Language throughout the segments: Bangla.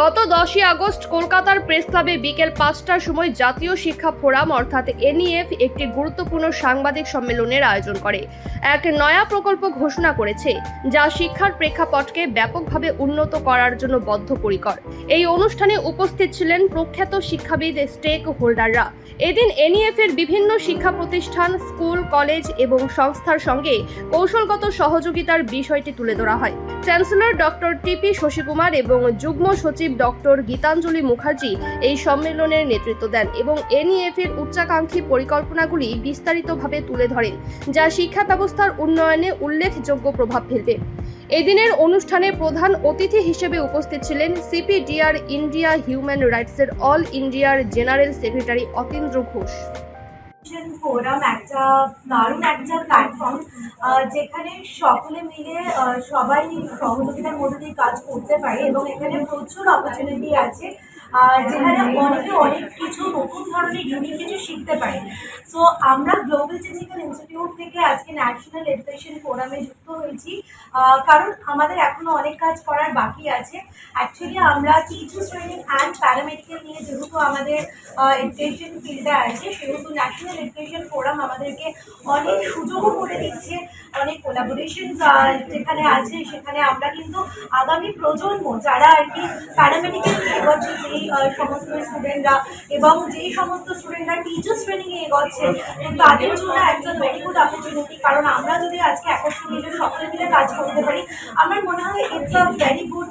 গত দশই আগস্ট কলকাতার প্রেস ক্লাবে বিকেল পাঁচটার সময় জাতীয় শিক্ষা ফোরাম, অর্থাৎ এনইএফ, একটি গুরুত্বপূর্ণ সাংবাদিক সম্মেলনের আয়োজন করে। এক নয়া প্রকল্প ঘোষণা করেছে, যা শিক্ষার প্রেক্ষাপটকে ব্যাপকভাবে উন্নত করার জন্য বদ্ধপরিকর। এই অনুষ্ঠানে উপস্থিত ছিলেন প্রখ্যাত শিক্ষাবিদ স্টেক হোল্ডাররা এদিন এনইএফ এর বিভিন্ন শিক্ষা প্রতিষ্ঠান, স্কুল, কলেজ এবং সংস্থার সঙ্গে কৌশলগত সহযোগিতার বিষয়টি তুলে ধরা হয়। চ্যান্সেলর ডক্টর টিপি শশীকুমার এবং যুগ্ম সচিব ডক্টর গীতাঞ্জলি মুখার্জি এই সম্মেলনের নেতৃত্ব দেন এবং এনইএফ এর উচ্চাকাঙ্ক্ষী পরিকল্পনাগুলি বিস্তারিতভাবে তুলে ধরেন, যা শিক্ষা ব্যবস্থার উন্নয়নে উল্লেখযোগ্য প্রভাব ফেলবে। এদিনের অনুষ্ঠানে প্রধান অতিথি হিসেবে উপস্থিত ছিলেন সিপিডিআর ইন্ডিয়া হিউম্যান রাইটসের অল ইন্ডিয়ার general secretary Atindra Ghosh. Forum একটা দারুণ একটা প্ল্যাটফর্ম যেখানে সকলে মিলে সবাই সহযোগিতার মধ্যে দিয়ে কাজ করতে পারে এবং এখানে প্রচুর অপরচুনিটি আছে। যেখানে অনেকে অনেক কিছু, নতুন ধরনের ইউনিক কিছু শিখতে পারে। সো আমরা গ্লোবাল টেকনিক্যাল ইনস্টিটিউট থেকে আজকে ন্যাশনাল এডুকেশন ফোরামে যুক্ত হয়েছি। কারণ আমাদের এখনও অনেক কাজ করার বাকি আছে। অ্যাকচুয়ালি আমরা টিচার্স ট্রেনিং অ্যান্ড প্যারামেডিক্যাল নিয়ে যেহেতু আমাদের এডুকেশন ফিল্ডে আছে, সেহেতু ন্যাশনাল এডুকেশন ফোরাম আমাদেরকে অনেক সুযোগও করে দিচ্ছে, অনেক কোলাবোরেশন যেখানে আছে, সেখানে আমরা কিন্তু আগামী প্রজন্ম, যারা আর কি প্যারামেডিক্যাল এগোচ্ছে যেই সমস্ত স্টুডেন্টরা এবং যেই সমস্ত স্টুডেন্টরা টিচার্স ট্রেনিংয়ে এগোচ্ছে তাদের জন্য একজন ভেরি গুড অপরচুনিটি কারণ আমরা যদি আজকে একত্র মিলে সকলে মিলে কাজ করতে পারি, আমার মনে হয় it's a very good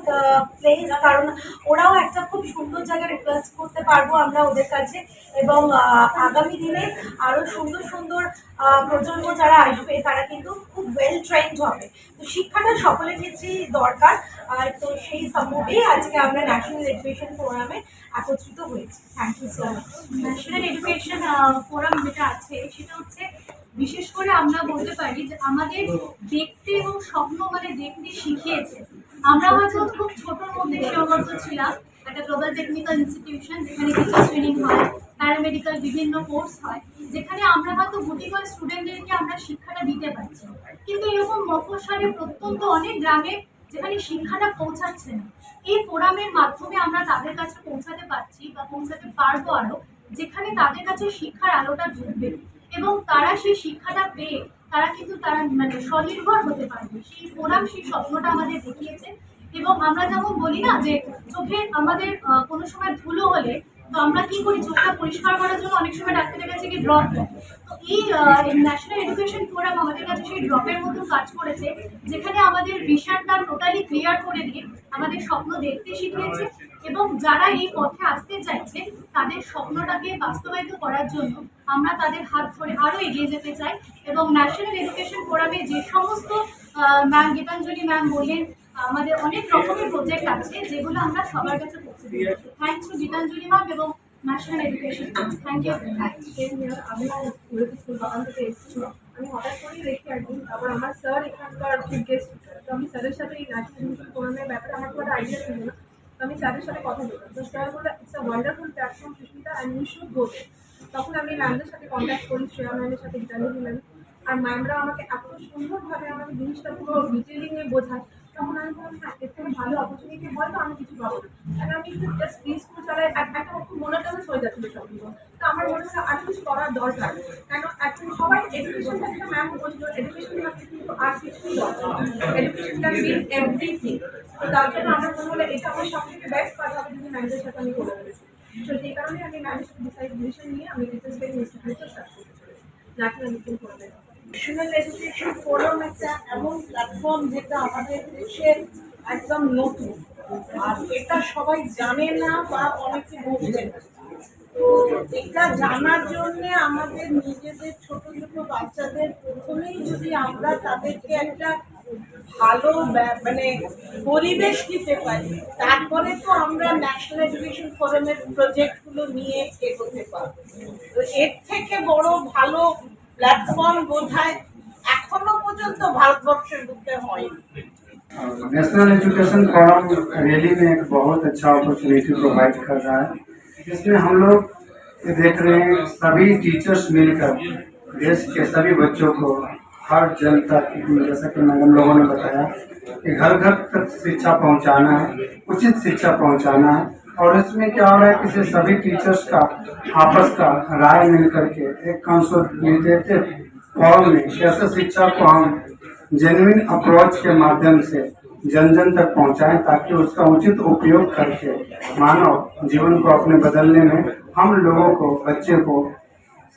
place কারণ ওরাও একটা খুব সুন্দর জায়গায় রিকোয়েস্ট করতে পারব আমরা ওদের কাছে। এবং আগামী দিনে আরও সুন্দর সুন্দর প্রজন্ম যারা আসবে, তারা কিন্তু খুব ওয়েল ট্রেন্ড হবে। তো শিক্ষাটা সকলের ক্ষেত্রেই দরকার। আর তো সেই সম্ভবেই আজকে আমরা ন্যাশনাল এডুকেশন ফোরামে একত্রিত হয়েছি। Thank you so much national education forum যেটা আছে, সেটা হচ্ছে বিশেষ করে আমরা বলতে পারি যে আমাদের দেখতে এবং স্বপ্ন মানে দেখতে শিখিয়েছে। আমরা হয়তো খুব ছোটোর মধ্যে সীমাবদ্ধ ছিলাম একটা গ্লোবাল টেকনিক্যাল ইনস্টিটিউশন যেখানে টিচার ট্রেনিং হয় প্যারামেডিক্যাল বিভিন্ন কোর্স হয়, যেখানে আমরা হয়তো গুটি করে স্টুডেন্টদেরকে আমরা শিক্ষাটা দিতে পারছি। কিন্তু এরকম মফস্বলে প্রত্যন্ত অনেক গ্রামে যেখানে শিক্ষাটা পৌঁছাচ্ছে না, এই ফোরামের মাধ্যমে আমরা তাদের কাছে পৌঁছাতে পারছি বা পৌঁছাতে পারব আরও, যেখানে তাদের কাছে শিক্ষার আলোটা ঢুকবে এবং তারা সেই শিক্ষাটা পেয়ে তারা কিন্তু তারা মানে স্বনির্ভর হতে পারবে। সেই ফোরাম সেই স্বপ্নটা আমাদের দেখিয়েছে। এবং আমরা যেমন বলি না যে চোখে আমাদের কোনো সময় ধুলো হলে তো আমরা কি করি? চোখটা পরিষ্কার করার জন্য অনেক সময় ডাক্তারের কাছে গিয়ে ড্রপ দেয়। তো এই ন্যাশনাল এডুকেশন ফোরাম আমাদের কাছে সেই ড্রপের মতো কাজ করেছে, যেখানে আমাদের ভিশনটা টোটালি ক্লিয়ার করে দিয়ে আমাদের স্বপ্ন দেখতে শিখিয়েছে এবং যারা এই পথে আসতে চাইছে, তাদের স্বপ্নটাকে বাস্তবায়িত করার জন্য আমরা তাদের হাত ধরে আরও এগিয়ে যেতে চাই এবং ন্যাশনাল এডুকেশন ফোরামে যে সমস্ত ম্যাম গীতাঞ্জলি ম্যাম বললেন আমাদের অনেক রকমের প্রজেক্ট আছে যেগুলো আমরা সবার কাছে পৌঁছে দিই থ্যাংকস টু গীতাঞ্জলি ম্যাম এবং ন্যাশনাল এডুকেশন থ্যাংক ইউ আমি থেকে এসেছি। আমি হঠাৎ করেই দেখি কি, তারপর আমার স্যার এখানকার চিফ গেস্ট তো আমি স্যারের সাথে এই ন্যাশনাল ফোরামের ব্যাপারে আমার কোনো আইডিয়া ছিল না। আমি স্যারের সাথে কথা বললাম। তো স্যার বলল it's a wonderful platform Susmita and you should go তখন আমি ম্যামদের সাথে কন্ট্যাক্ট করি, শ্রেয়া ম্যামের সাথে গীতাঞ্জলি ম্যাম আর ম্যামরা আমাকে এত সুন্দরভাবে আমাকে জিনিসটা পুরো ডিটেলিংয়ে বোঝায়। তখন আমি বললাম হ্যাঁ এর থেকে ভালো অপরচুনিটি আমি কিছু পাবো কারণ আমি একটু জাস্ট করে এক- একটা খুব মোনোটানাস হয়ে যাচ্ছিল সব কিছু তো আমার মনে হয় আরও কিছু দরকার কেন এখন সবাই এডুকেশনটা ম্যাম বলছিল এডুকেশন থাকলে কিন্তু আর কিছুই দরকার এডুকেশন ক্যান এভরিথিং তো তার জন্য আমার মনে হলো এটা আমার সব থেকে বেস্ট কাজ হবে যদি ম্যামদের আমি করে তো সেই কারণে আমি ম্যামের সাথে ডিসাইড ডিসিশন নিয়ে আমি টিচার্স ট্রেনিং ইনস্টিটিউটে স্টার্ট করতে চলেছি ন্যাশনাল এডুকেশন ফোরামে ন্যাশনাল এডুকেশন ফোরাম একটা এমন প্ল্যাটফর্ম যেটা আমাদের দেশে একদম নতুন। আর এটা সবাই জানে না বা অনেকে বুঝবে না। তো এটা জানার জন্য আমাদের নিজেদের ছোট ছোট বাচ্চাদের প্রথমেই যদি আমরা তাদেরকে একটা ভালো মানে পরিবেশ দিতে পারি, তারপরে তো আমরা ন্যাশনাল এডুকেশন ফোরামের প্রজেক্টগুলো নিয়ে এগোতে পারব। তো এর থেকে বড় ভালো প্ল্যাটফর্ম বোধহয় এখনো পর্যন্ত ভারতবর্ষের বুকে হয়নি नेशनल एजुकेशन फोरम रैली में एक बहुत अच्छा अपॉर्चुनिटी प्रोवाइड कर रहा है इसमें हम लोग ये देख रहे हैं सभी टीचर्स मिलकर देश के सभी बच्चों को हर जन तक जैसा कि मैडम लोगों ने बताया कि घर घर तक शिक्षा पहुंचाना है उचित शिक्षा पहुंचाना है और इसमें क्या हो रहा है कि सभी टीचर्स का, आपस का राय मिल करके एक कंसोलिडेटेड फॉर्म में कैसे शिक्षा को हम जेन्युइन अप्रोच के माध्यम से जन जन तक पहुंचाएँ, ताकि उसका उचित उपयोग करके मानव जीवन को अपने बदलने में हम लोगों को, बच्चे को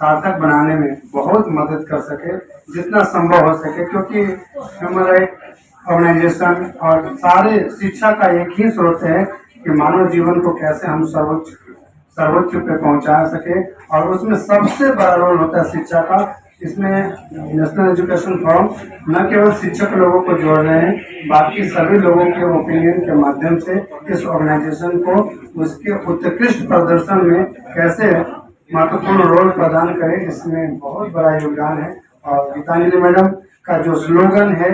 सार्थक बनाने में बहुत मदद कर सके, जितना संभव हो सके, क्योंकि ह्यूमन राइट ऑर्गेनाइजेशन और सारे शिक्षा का एक ही स्रोत है कि मानव जीवन को कैसे हम सर्वोच्च सर्वोच्च पे पहुँचा सके और उसमें सबसे बड़ा रोल होता है शिक्षा का। इसमें नेशनल एजुकेशन फोरम न केवल शिक्षक लोगों को जोड़ रहे हैं, बाकी सभी लोगों के ओपिनियन के माध्यम से इस ऑर्गेनाइजेशन को उसके उत्कृष्ट प्रदर्शन में कैसे महत्वपूर्ण रोल प्रदान करें, इसमें बहुत बड़ा योगदान है। और गीतांजलि मैडम का जो स्लोगन है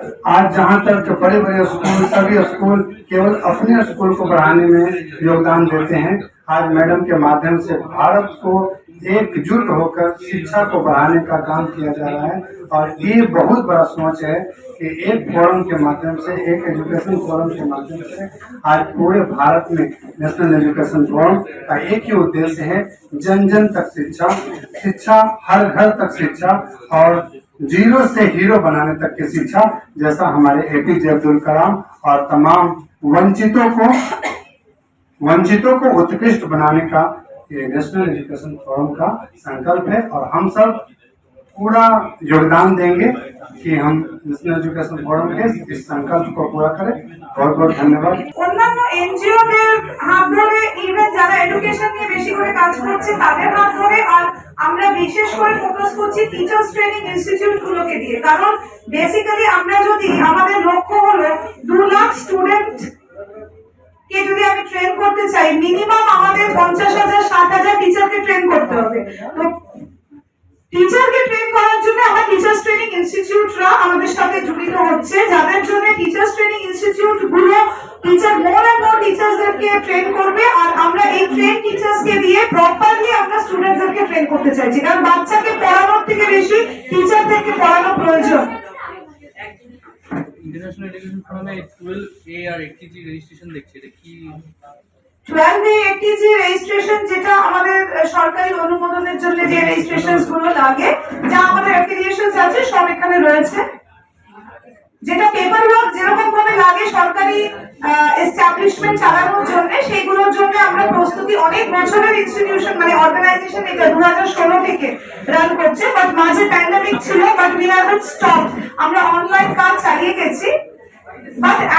आज जहाँ तक बड़े बड़े स्कूल, सभी स्कूल केवल अपने स्कूल को बढ़ाने में योगदान देते हैं, आज मैडम के माध्यम से भारत को एकजुट होकर शिक्षा को बढ़ाने का काम किया जा रहा है। और ये बहुत बड़ा सोच है कि एक फोरम के माध्यम से, एक एजुकेशन फोरम के माध्यम से आज पूरे भारत में नेशनल एजुकेशन फोरम का एक ही उद्देश्य है जन जन तक शिक्षा शिक्षा हर घर तक शिक्षा और ज़ीरो से हीरो बनाने तक की शिक्षा जैसा हमारे एपीजे अब्दुल कलाम और तमाम वंचितों को वंचितों को उत्कृष्ट बनाने का ये नेशनल एजुकेशन फोरम का संकल्प है और हम सब पूरा योगदान देंगे कि हम नेशनल एजुकेशन फोरम के इस संकल्प को पूरा करें बहुत बहुत धन्यवाद অন্যান্য এনজিওদের হাত ধরে ইভেন যারা এডুকেশন নিয়ে বেশি করে কাজ করছে তাদের হাত ধরে আর আমরা বিশেষ করে ফোকাস করছি টিচার্স ট্রেনিং ইনস্টিটিউট গুলোকে দিয়ে কারণ বেসিক্যালি আমরা যদি আমাদের লক্ষ্য হলো দু লাখ স্টুডেন্ট কে যদি আমি ট্রেন করতে চাই মিনিমাম আমাদের পঞ্চাশ হাজার ষাট হাজার টিচারকে ট্রেন করতে হবে তো টিচারকে ট্রেন করার জন্য আমরা টিচার্স ট্রেনিং ইনস্টিটিউটরা আমাদের সাথে জড়িত হচ্ছে। যাদের জন্য টিচার্স ট্রেনিং ইনস্টিটিউটগুলো টিচার মোর অ্যান্ড মোর টিচার্সদেরকে ট্রেন করবে আর আমরা এই ট্রেন টিচার্সকে দিয়ে প্রপারলি আমরা স্টুডেন্টদেরকে ট্রেন করতে চাইছি। কারণ বাচ্চাকে পড়ানোর থেকে বেশি টিচারদেরকে পড়ানো প্রয়োজন। ইন্টারন্যাশনাল এডুকেশন ফোরামে টুয়েলভ এ আর এইটটি জি রেজিস্ট্রেশন দেখছি। এটা কি? টুয়েলভ এটিজি রেজিস্ট্রেশন যেটা আমাদের সরকারি অনুমোদনের জন্য যে রেজিস্ট্রেশনগুলো লাগে, যা আমাদের অ্যাফিলিয়েশন আছে, সব এখানে রয়েছে। যেটা পেপার ওয়ার্ক যেরকম ভাবে লাগে সরকারি এস্টাবলিশমেন্ট চালানোর জন্য, সেইগুলোর জন্য আমরা প্রস্তুতি অনেক বছরের ইনস্টিটিউশন মানে অর্গানাইজেশন এটা দু হাজার ষোলো থেকে রান করছে বাট মাঝে প্যান্ডামিক ছিল বাট উই হ্যাভ স্টপ আমরা অনলাইন কাজ চালিয়ে গেছি।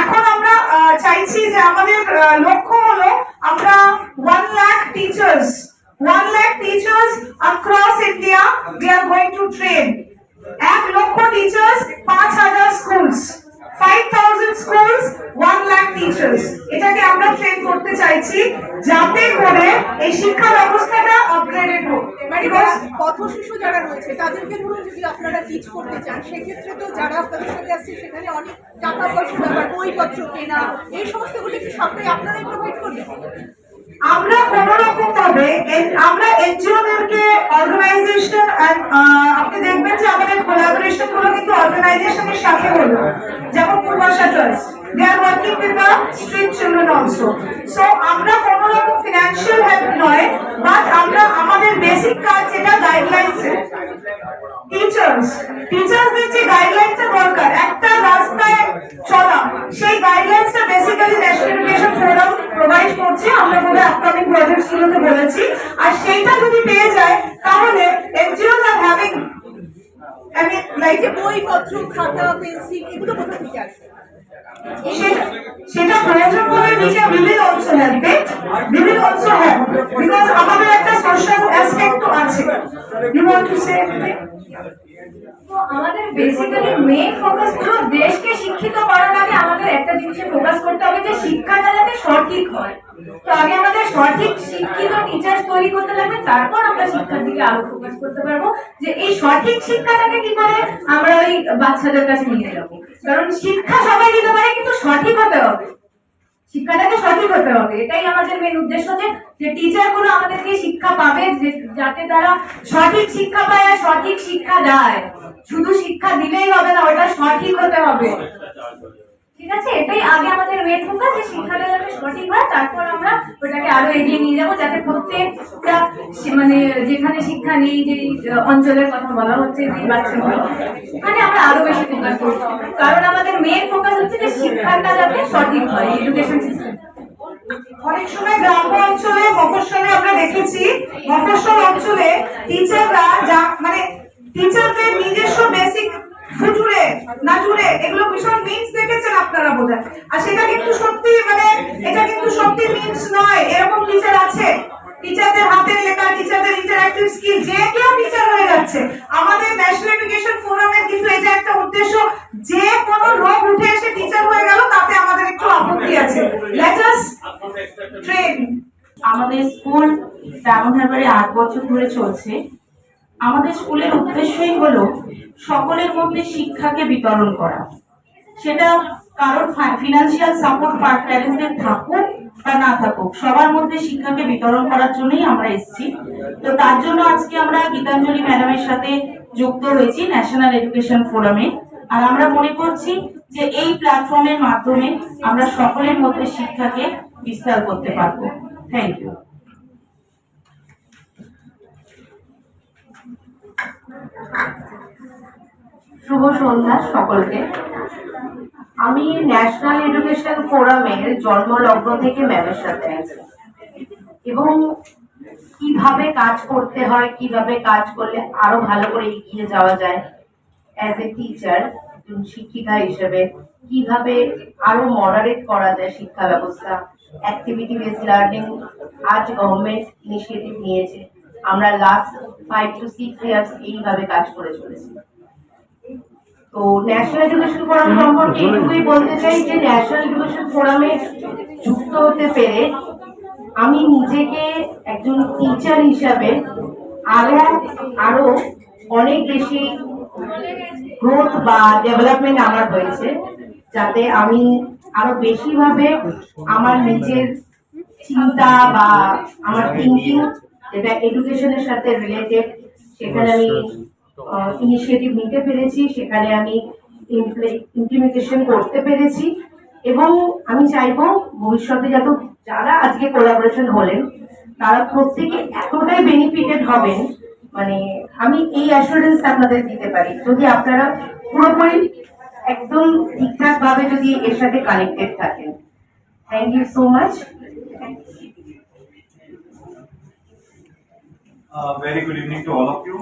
এখন আমরা চাইছি যে আমাদের লক্ষ্য হলো আমরা one lakh teachers one lakh teachers across India we are going to train এক লক্ষ টিচার্স পাঁচ হাজার schools five thousand schools one lakh teachers এটাকে আমরা ট্রেন করতে চাইছি। যাতে করে এই শিক্ষা ব্যবস্থাটা আপগ্রেডেড হোক। Because পথ শিশু যারা রয়েছে, তাদেরকে ধরুন যদি আপনারা টিচ করতে চান, সেক্ষেত্রে তো যারা আপনাদের সাথে আসছে সেখানে অনেক টাকা পয়সা ব্যাপার বইপত্র কেনা, এই সমস্তগুলো কি সবটাই আপনারাই প্রোভাইড করবেন? আমরা কোন রকম ভাবে আমরা এনজিওদেরকে অর্গানাইজেশন আপনি দেখবেন যে আমাদের কোলাবোরেশনগুলো কিন্তু অর্গানাইজেশনের সাথে হলো। যেমন Purbasha trust they are working with the street children also so আমরা কোন রকম ফিনান্সিয়াল হেল্প নয় বাট আমরা, আমাদের বেসিক কাজ যেটা গাইডলাইন্সে টিচার্স টিচার্সদের যে গাইডলাইনটা দরকার, একটা রাস্তায় চলা, সেই গাইডলাইন্সটা basically national education forum provide করছে, আমরা বোধহয় আপকামিং প্রজেক্টস গুলোতে বলেছি। আর সেইটা যদি পেয়ে যায়, তাহলে এনজিওস আর হ্যাভিং এই লাইক যে বইপত্র, খাতা, পেন্সিল, এগুলো কোথা থেকে আসবে সেটা প্রয়োজন নিচে will also help it we will also help because আমাদের একটা সোশ্যাল অ্যাসপেক্টও আছে। ইউ ওয়ান্ট টু সে আমাদের বেসিক্যালি মেইন ফোকাস পুরো দেশকে শিক্ষিত করার আমাদের একটা জিনিসে ফোকাস করতে হবে যে শিক্ষাটা যাতে সঠিক হয়। তো আগে আমাদের সঠিক শিক্ষিত টিচার তৈরি করতে লাগবে, তারপর আমরা শিক্ষার দিকে আরও ফোকাস করতে পারব যে এই সঠিক শিক্ষাটাকে কি করে আমরা ওই বাচ্চাদের কাছে নিয়ে যাব। কারণ শিক্ষা সবাই দিতে পারে, কিন্তু সঠিক হতে হবে। শিক্ষাটাকে সঠিক হতে হবে, এটাই আমাদের মেন উদ্দেশ্য যে যে টিচারগুলো আমাদেরকে শিক্ষা পাবে যাতে তারা সঠিক শিক্ষা পায় আর সঠিক শিক্ষা দেয়। শুধু শিক্ষা দিলেই হবে না, ওটা সঠিক হতে হবে। ঠিক আছে? এটাই আগে আমাদের মেন ফোকাস যে শিক্ষাটা যাতে সঠিক হয়, তারপর আমরা ওটাকে আরও এগিয়ে নিয়ে যাব, যাতে প্রত্যেকটা মানে যেখানে শিক্ষা নেই, যে অঞ্চলের কথা বলা হচ্ছে, যে বাচ্চাগুলো ওখানে আমরা আরও বেশি ফোকাস করব। কারণ আমাদের মেন ফোকাস হচ্ছে যে শিক্ষাটা যাতে সঠিক হয় এডুকেশন সিস্টেম অনেক সময় গ্রাম্য অঞ্চলে, মফস্বলে আমরা দেখেছি, মফস্বল অঞ্চলে টিচাররা যা মানে টিচারদের নিজস্ব বেসিক ফুটুরে না জুড়ে এগুলো ভীষণ মিন্স দেখেছেন আপনারা বোধ আর সেটা কিন্তু সত্যি মানে এটা কিন্তু সত্যি মিন্স নয়, এরকম টিচার আছে। টিচারদের হাতের লেখা টিচারদের ইন্টারঅ্যাক্টিভ স্কিল যে কেউ টিচার হয়ে যাচ্ছে। আমাদের ন্যাশনাল এডুকেশন ফোরামের কিন্তু এটা একটা উদ্দেশ্য, যে কোনো লোক উঠে এসে টিচার হয়ে গেল, তাতে আমাদের একটু আপত্তি আছে। লেট আস ট্রেন আমাদের স্কুল ডায়মন্ড হারবারে আট বছর ধরে চলছে। আমাদের স্কুলের উদ্দেশ্যই হলো সকলের মধ্যে শিক্ষাকে বিতরণ করা। সেটা কারোর ফিনান্সিয়াল সাপোর্ট প্যারেন্টসদের থাকুক বা না থাকুক, সবার মধ্যে শিক্ষাকে বিতরণ করার জন্যই আমরা এসেছি। তো তার জন্য আজকে আমরা গীতাঞ্জলি ম্যাডামের সাথে যুক্ত হয়েছি ন্যাশনাল এডুকেশন ফোরামে। আর আমরা মনে করছি যে এই প্ল্যাটফর্মের মাধ্যমে আমরা সকলের মধ্যে শিক্ষাকে বিস্তার করতে পারব। থ্যাংক ইউ শুভ সন্ধ্যা সকলকে। আমি ন্যাশনাল এডুকেশন ফোরামের জন্মলগ্ন থেকে ম্যামের সাথে আছি। এবং কীভাবে কাজ করতে হয়, কীভাবে কাজ করলে আরও ভালো করে এগিয়ে যাওয়া যায় অ্যাজ এ টিচার শিক্ষিকা হিসেবে কীভাবে আরও মডারেট করা যায় শিক্ষা ব্যবস্থা অ্যাক্টিভিটি বেস লার্নিং আজ গভর্নমেন্ট ইনিশিয়েটিভ নিয়েছে। আমরা last five to six years এইভাবে কাজ করে চলেছি। তো ন্যাশনাল এডুকেশন ফোরাম সম্পর্কে এইটুকুই বলতে চাই যে ন্যাশনাল এডুকেশন ফোরামে যুক্ত হতে পেরে আমি নিজেকে একজন টিচার হিসাবে আরও আরও অনেক বেশি গ্রোথ বা ডেভেলপমেন্ট আমার হয়েছে যাতে আমি আরও বেশিভাবে আমার নিজের চিন্তা বা আমার থিঙ্কিং যেটা এডুকেশনের সাথে রিলেটেড সেখানে আমি ইনিশিয়েটিভ নিতে পেরেছি সেখানে আমি ইমপ্লিমেন্টেশন করতে পেরেছি এবং আমি চাইব ভবিষ্যতে যত যারা আজকে কোলাবোরেশন হলেন তারা প্রত্যেকে এতটাই বেনিফিটেড হবেন মানে আমি এই অ্যাসুরেন্স আপনাদের দিতে পারি। যদি আপনারা পুরোপুরি একদম ঠিকঠাক ভাবে যদি এর সাথে কানেক্টেড থাকেন। Thank you so much Uh, very good evening to all of you.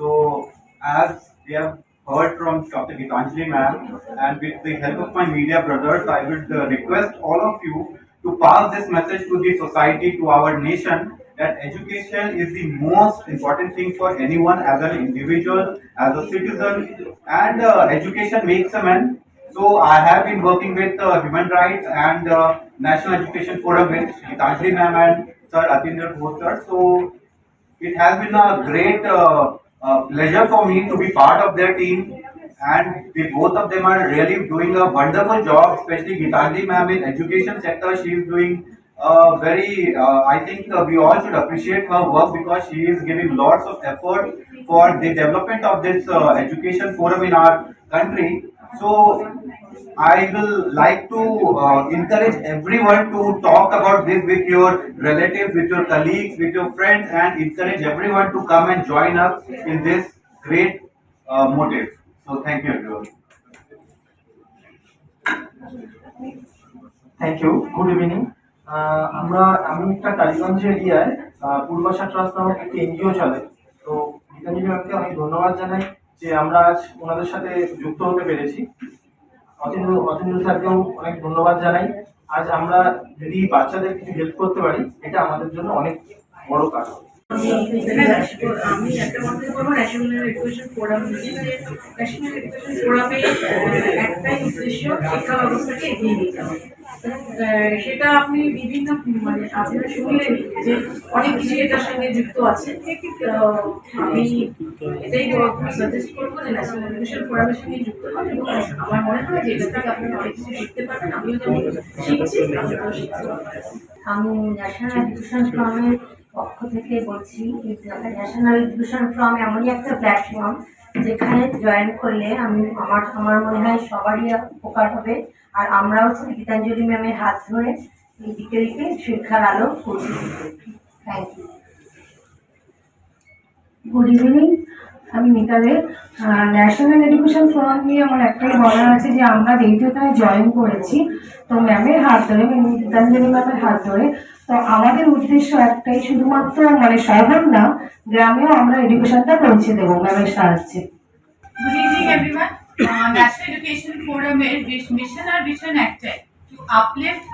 So, as we have heard from Dr. Gitanjali ma'am, and with the help of my media brothers, I would uh, request all of you to pass this message to the society, to our nation, that education is the most important thing for anyone as an individual, as a citizen, and uh, education makes a man. So I have been working with uh, Human Rights and uh, National Education Forum with Gitanjali ma'am and Sir Atinder Ghosh. So it has been a great uh, uh, pleasure for me to be part of their team. And the both of them are really doing a wonderful job especially Gitanjali ma'am in education sector. She is doing uh, very uh, I think uh, we all should appreciate her work because she is giving lots of effort for the development of this uh, education forum in our country so I will like to uh, encourage everyone to talk about this with your relatives, with your colleagues, with your friends, and encourage everyone to come and join us in this great uh, motive. So, thank you, everyone. Thank you good evening আমরা আমি একটা কালীগঞ্জ এরিয়ায় পূর্বাশা ট্রাস্ট নামক একটি এনজিও চলে তো গীতাঞ্জলি ম্যামকে অনেক ধন্যবাদ জানাই যে আমরা আজ ওনাদের সাথে যুক্ত হতে পেরেছি। অতীন্দ্র অতীন্দ্র স্যারকেও অনেক ধন্যবাদ জানাই। আজ আমরা যদি বাচ্চাদের কিছু হেল্প করতে পারি, এটা আমাদের জন্য অনেক বড় কাজ আমি একটা ন্যাশনাল উদ্দেশ্য সেটা আপনি বিভিন্ন মানে আপনারা শুনলেন যে অনেক কিছু এটার সঙ্গে যুক্ত আছে আমি এটাই সাজেস্ট করব যে ন্যাশনাল এডুকেশন ফোরামের সঙ্গে যুক্ত হন এবং আমার মনে হয় যে এটা থেকে আপনারা অনেক কিছু শিখতে পারবেন আমিও যেমন শিখছি আমি ন্যাশনাল এডুকেশন ফ্রমের পক্ষ থেকে বলছি ন্যাশনাল এডুকেশন ফ্রম এমনই একটা প্ল্যাটফর্ম যেখানে জয়েন করলে আমি আমার আমার মনে হয় সবারই উপকার হবে। আর আমরাও গীতাঞ্জলি ম্যামের হাত ধরে এই দিকে শিক্ষার আলো করছি থ্যাংক ইউ গুড ইভিনিং আমি মিতাদের ন্যাশনাল এডুকেশন ফ্রন্ট নিয়ে আমার একটাই বলার আছে যে আমরা যেহেতু এখানে জয়েন করেছি, তো ম্যামের হাত ধরে গীতাঞ্জলি ম্যামের হাত ধরে, তো আমাদের উদ্দেশ্য একটাই শুধুমাত্র মানে সাধারণ না, গ্রামেও আমরা এডুকেশনটা পৌঁছে দেবো ম্যামের সাহায্যে।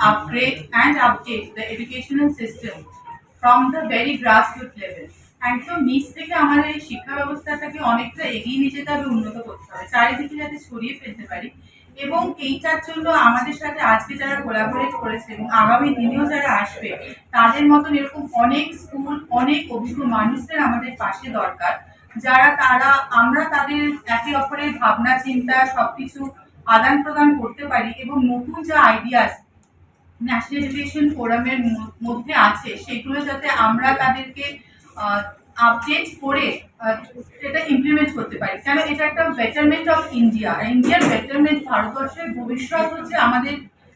Upgrade and update the educational system from the very grassroot level একদম নিচ থেকে আমাদের এই শিক্ষা ব্যবস্থাটাকে অনেকটা এগিয়ে নিয়ে যেতে হবে, উন্নত করতে হবে। চারিদিকে যাতে ছড়িয়ে ফেলতে পারি। এবং এইটার জন্য আমাদের সাথে আজকে যারা কোলাবোরেট করেছে এবং আগামী দিনেও যারা আসবে, তাদের মতন এরকম অনেক স্কুল অনেক অভিজ্ঞ মানুষদের আমাদের পাশে দরকার, যারা তারা, আমরা তাদের একে অপরের ভাবনা, চিন্তা, সবকিছু আদান প্রদান করতে পারি এবং নতুন যা আইডিয়াস ন্যাশনাল এডুকেশন ফোরামের মধ্যে আছে, সেগুলো যাতে আমরা তাদেরকে আপডেট করে এটা ইমপ্লিমেন্ট করতে পারি। কেন? এটা একটা বেটারমেন্ট অফ ইন্ডিয়া ইন্ডিয়ার বেটারমেন্ট ভারতবর্ষের ভবিষ্যৎ হচ্ছে আমাদের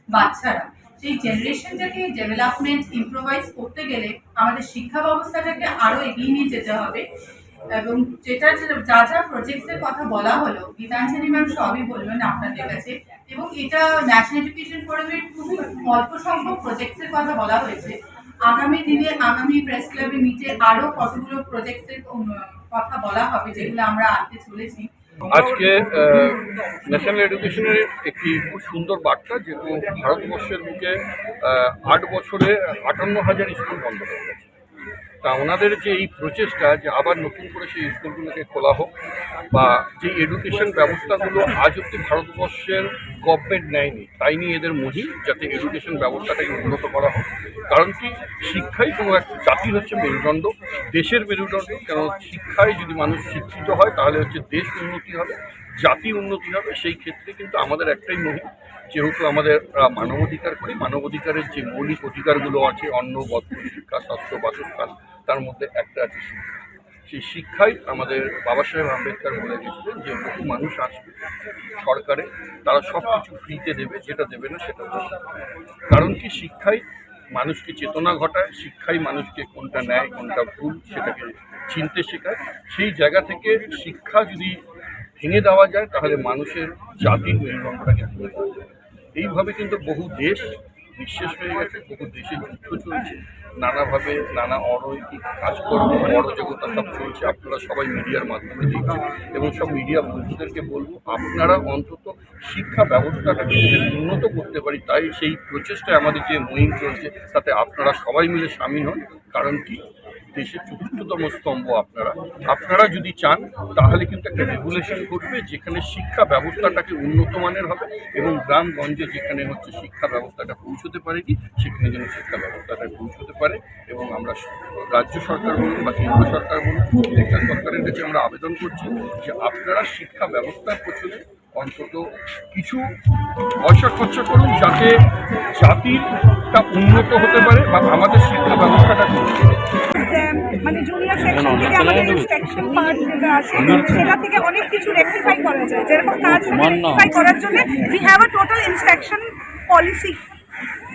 বাচ্চারা। সেই জেনারেশনটাকে ডেভেলপমেন্ট ইম্প্রোভাইজ করতে গেলে আমাদের শিক্ষা ব্যবস্থাটাকে আরও এগিয়ে নিয়ে যেতে হবে। এবং যেটা যা যা প্রজেক্টসের কথা বলা হলো, গীতাঞ্জলি ম্যাম সবই বলবেন আপনাদের কাছে। এবং এটা ন্যাশনাল এডুকেশন ফোরামের খুবই অল্প সংখ্যক প্রজেক্টসের কথা বলা হয়েছে। আগামী দিনে, আগামী প্রেস ক্লাবে মিটে আরও কতগুলো প্রজেক্টের কথা বলা হবে যেগুলো আমরা আনতে চলেছি। আজকে ন্যাশনাল এডুকেশনের একটি খুব সুন্দর বার্তা যেহেতু ভারতবর্ষের বুকে আট বছরে আটান্ন হাজার স্কুল বন্ধ হয়ে গেছে। তা ওনাদের যে এই প্রচেষ্টা যে আবার নতুন করে সেই স্কুলগুলোকে খোলা হোক বা যে এডুকেশন ব্যবস্থাগুলো আজ অব্দি ভারতবর্ষের গভর্নমেন্ট নেয়নি, তাই নিয়ে এদের মহিম যাতে এডুকেশন ব্যবস্থাটাকে উন্নত করা হোক। কারণ কি, শিক্ষাই কোনো এক জাতির হচ্ছে মেরুদণ্ড, দেশের মেরুদণ্ড। কেন শিক্ষায় যদি মানুষ শিক্ষিত হয়, তাহলে হচ্ছে দেশ উন্নতি হবে। জাতি উন্নতি হবে, সেই ক্ষেত্রে কিন্তু আমাদের একটাই মহিম যেহেতু আমাদের মানবাধিকার করি, মানবাধিকারের যে মৌলিক অধিকারগুলো আছে, অন্ন, বস্ত্র, শিক্ষা, স্বাস্থ্য, বাসস্থান, তার মধ্যে একটা আছে শিক্ষা। সেই শিক্ষাই আমাদের বাবা সাহেব আম্বেদকর বলে গেছিলেন যে বহু মানুষ আসবে সরকারে, তারা সব কিছু ফ্রিতে দেবে, যেটা দেবে না সেটা কারণ কি? শিক্ষাই মানুষকে চেতনা ঘটায়, শিক্ষাই মানুষকে কোনটা নেয় কোনটা ভুল সেটাকে চিনতে শেখায়। সেই জায়গা থেকে শিক্ষা যদি ভেঙে দেওয়া যায়, তাহলে মানুষের জাতির মেরুদণ্ডটাকে ভেঙে দেওয়া যায়। এইভাবে কিন্তু বহু দেশ নিঃশেষ হয়ে গেছে, বহু দেশে যুদ্ধ চলছে, নানাভাবে নানা অনৈতিক কাজকর্ম, অরাজকতা সব চলছে, আপনারা সবাই মিডিয়ার মাধ্যমে দেখছেন। এবং সব মিডিয়া বন্ধুদেরকে বলব, আপনারা অন্তত শিক্ষা ব্যবস্থাটাকে উন্নত করতে পারি, তাই সেই প্রচেষ্টায় আমাদের যে মুহিম চলছে, তাতে আপনারা সবাই মিলে সামিল হন। কারণ কি? দেশের চতুর্থতম স্তম্ভ আপনারা। আপনারা যদি চান, তাহলে কিন্তু একটা রেগুলেশন ঘটবে যেখানে শিক্ষা ব্যবস্থাটাকে উন্নত মানের হবে এবং গ্রামগঞ্জে যেখানে হচ্ছে শিক্ষা ব্যবস্থাটা পৌঁছতে পারেনি সেখানে যেন শিক্ষা ব্যবস্থাটা পৌঁছতে পারে এবং আমরা রাজ্য সরকার বলুন বা কেন্দ্র সরকার বলুন সরকারের কাছে আমরা আবেদন করছি যে আপনারা শিক্ষা ব্যবস্থার পেছনে অন্তত কিছু পয়সা খরচ করুন যাতে জাতিরটা উন্নত হতে পারে বা আমাদের শিক্ষা ব্যবস্থাটা মানে জুনিয়র সেকশন থেকে আমাদের ইনস্ট্রাকশন পার্ট যেটা আছে সেটা থেকে অনেক কিছু রেকটিফাই করা যায়। যেরকম কাজ রেকটিফাই করার জন্য we have a total instruction policy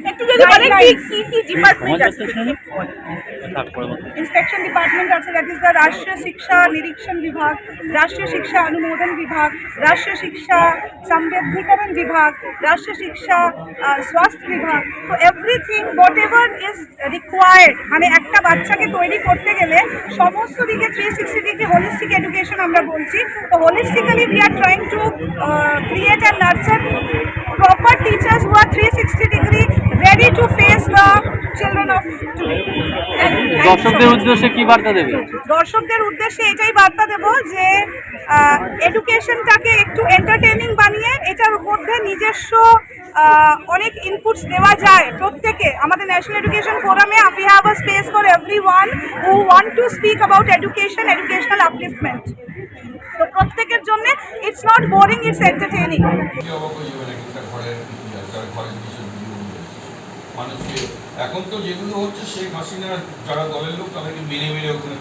একটু যদি বলেন কি কি কি ডিপার্টমেন্ট আছে? ইন্সপেকশন ডিপার্টমেন্ট আছে দ্যাট ইজ দ্য রাষ্ট্রীয় শিক্ষা নিরীক্ষণ বিভাগ রাষ্ট্রীয় শিক্ষা অনুমোদন বিভাগ রাষ্ট্রীয় শিক্ষা সংবেদীকরণ বিভাগ রাষ্ট্রীয় শিক্ষা স্বাস্থ্য বিভাগ তো everything whatever is required মানে একটা বাচ্চাকে তৈরি করতে গেলে সমস্ত দিকে three sixty degree holistic education আমরা বলছি। তো holistically we are trying to create and nurture proper teachers who are 360 degree ready to face the children of today. দর্শকদের উদ্দেশ্যে কি বার্তা দেবে? দর্শকদের উদ্দেশ্যে এটাই বার্তা দেব যে এডুকেশনটাকে একটু এন্টারটেইনিং বানিয়ে এটার মধ্যে নিজস্ব অনেক ইনপুটস দেওয়া যায় প্রত্যেকে। আমাদের ন্যাশনাল এডুকেশন ফোরামে we have a space for everyone who want to speak about education educational upliftment তো প্রত্যেকের জন্য it's not boring it's entertaining মানুষকে এখন তো যেগুলো হচ্ছে সেই হাসিনার যারা দলের লোক তাদেরকে মেরে মেরে ওখানে